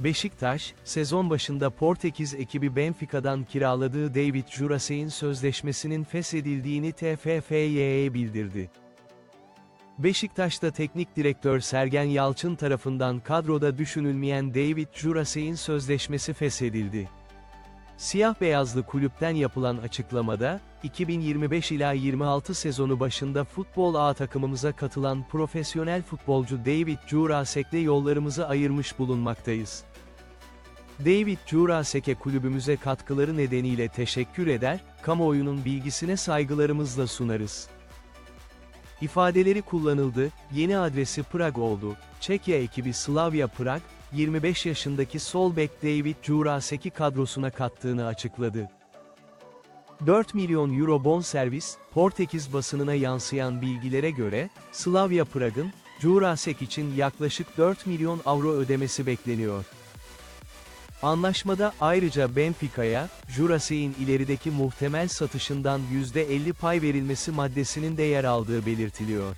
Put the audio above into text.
Beşiktaş, sezon başında Portekiz ekibi Benfica'dan kiraladığı David Jurasey'in sözleşmesinin feshedildiğini TFF'ye bildirdi. Beşiktaş'ta teknik direktör Sergen Yalçın tarafından kadroda düşünülmeyen David Jurasey'in sözleşmesi feshedildi. Siyah beyazlı kulüpten yapılan açıklamada, 2025 ila 26 sezonu başında futbol A takımımıza katılan profesyonel futbolcu David Jurasek'le yollarımızı ayırmış bulunmaktayız. David Jurasek'e kulübümüze katkıları nedeniyle teşekkür eder, kamuoyunun bilgisine saygılarımızla sunarız. İfadeleri kullanıldı, yeni adresi Prag oldu. Çekya ekibi Slavia Prag, 25 yaşındaki sol bek David Jurasek'i kadrosuna kattığını açıkladı. 4 milyon euro bonservis, Portekiz basınına yansıyan bilgilere göre, Slavia Prag'ın, Jurasek için yaklaşık 4 milyon avro ödemesi bekleniyor. Anlaşmada ayrıca Benfica'ya, Jurasek'in ilerideki muhtemel satışından %50 pay verilmesi maddesinin de yer aldığı belirtiliyor.